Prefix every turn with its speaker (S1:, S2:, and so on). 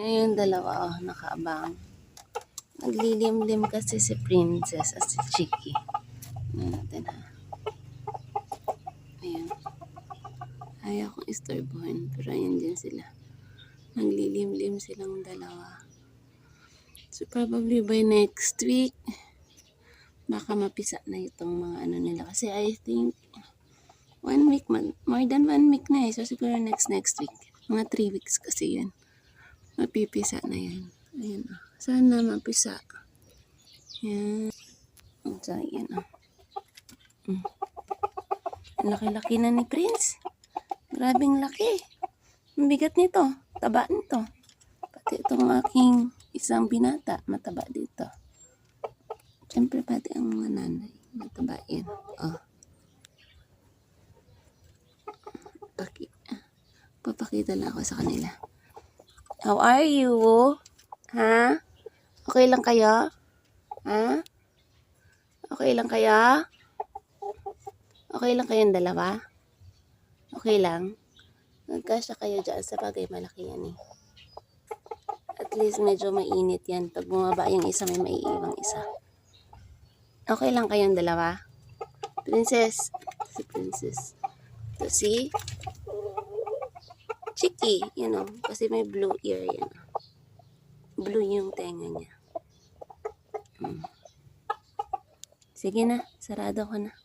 S1: Yan yung dalawa, oh, nakaabang. Naglilimlim kasi si Princess at si Chiki. Ano natin ha. Ayan. Ayaw kong istorbohin, pero ayan din sila. Naglilimlim silang dalawa. So probably by next week, baka mapisa na itong mga ano nila. Kasi I think, one week, more than one week na eh. So siguro next next week. Mga three weeks kasi yan. Mapipisa na yan. Ayan oh. Sana mapisa. Yan. So, ayan oh. Mm. Laki-laki na ni Prince. Grabing laki. Ang bigat nito. Taba nito. Pati itong aking isang binata, mataba dito. Siyempre pati ang mga nanay, mataba yan. Oh. Paki papakita lang ako sa kanila. How are you? Ha? Okay lang kayo? Ha? Okay lang kayo? Okay lang kayong dalawa? Okay lang? Nagkasya kayo dyan sa bagay malaki yan eh. At least medyo mainit yan. Pag bumaba yung isa, may maiiwang isa. Okay lang kayong dalawa? Princess. Si Princess. To si Chiki. Yan o. Kasi may blue ear yan. Blue yung tenga niya. Hmm. Sige na. Sarado ko na.